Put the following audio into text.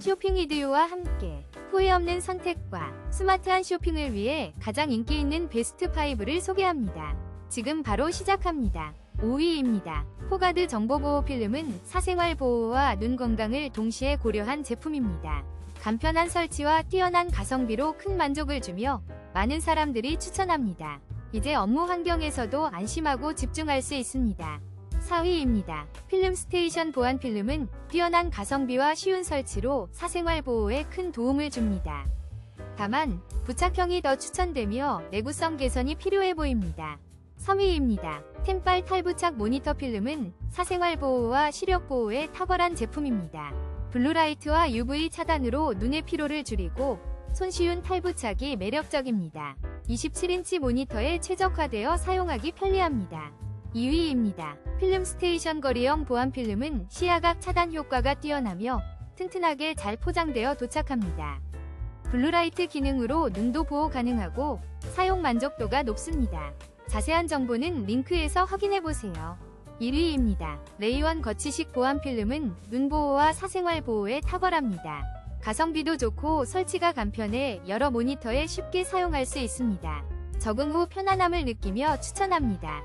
쇼핑 이디오와 함께 후회 없는 선택과 스마트한 쇼핑을 위해 가장 인기 있는 베스트 5를 소개합니다. 지금 바로 시작합니다. 5위입니다. 포가드 정보보호 필름은 사생활 보호와 눈 건강을 동시에 고려한 제품입니다. 간편한 설치와 뛰어난 가성비로 큰 만족을 주며 많은 사람들이 추천합니다. 이제 업무 환경에서도 안심하고 집중할 수 있습니다. 4위입니다. 필름 스테이션 보안 필름은 뛰어난 가성비와 쉬운 설치로 사생활 보호에 큰 도움을 줍니다. 다만 부착형이 더 추천되며 내구성 개선이 필요해 보입니다. 3위입니다. 템빨 탈부착 모니터 필름은 사생활 보호와 시력 보호에 탁월한 제품입니다. 블루라이트와 UV 차단으로 눈의 피로를 줄이고 손쉬운 탈부착이 매력적입니다. 27인치 모니터에 최적화되어 사용하기 편리합니다. 2위입니다. 필름 스테이션 거리형 보안 필름은 시야각 차단 효과가 뛰어나며 튼튼하게 잘 포장되어 도착합니다. 블루라이트 기능으로 눈도 보호 가능하고 사용 만족도가 높습니다. 자세한 정보는 링크에서 확인해보세요. 1위입니다. 레이원 거치식 보안 필름은 눈 보호와 사생활 보호에 탁월합니다. 가성비도 좋고 설치가 간편해 여러 모니터에 쉽게 사용할 수 있습니다. 적응 후 편안함을 느끼며 추천합니다.